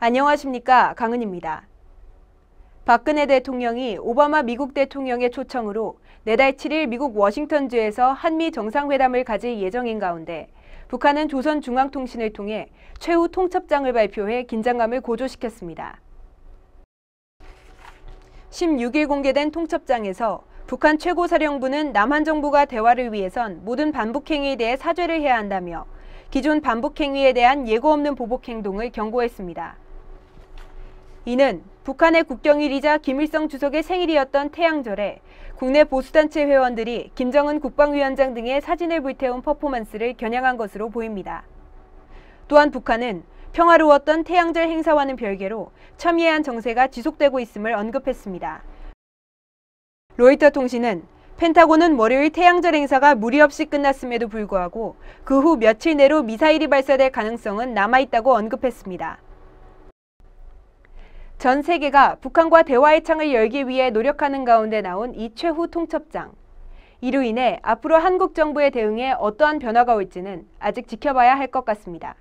안녕하십니까 강은입니다. 박근혜 대통령이 오바마 미국 대통령의 초청으로 내달 7일 미국 워싱턴주에서 한미 정상회담을 가질 예정인 가운데 북한은 조선중앙통신을 통해 최후 통첩장을 발표해 긴장감을 고조시켰습니다. 16일 공개된 통첩장에서 북한 최고사령부는 남한 정부가 대화를 위해선 모든 반북행위에 대해 사죄를 해야 한다며 기존 반북행위에 대한 예고 없는 보복 행동을 경고했습니다. 이는 북한의 국경일이자 김일성 주석의 생일이었던 태양절에 국내 보수단체 회원들이 김정은 국방위원장 등의 사진을 불태운 퍼포먼스를 겨냥한 것으로 보입니다. 또한 북한은 평화로웠던 태양절 행사와는 별개로 첨예한 정세가 지속되고 있음을 언급했습니다. 로이터 통신은 펜타곤은 월요일 태양절 행사가 무리 없이 끝났음에도 불구하고 그 후 며칠 내로 미사일이 발사될 가능성은 남아있다고 언급했습니다. 전 세계가 북한과 대화의 창을 열기 위해 노력하는 가운데 나온 이 최후 통첩장. 이로 인해 앞으로 한국 정부의 대응에 어떠한 변화가 올지는 아직 지켜봐야 할 것 같습니다.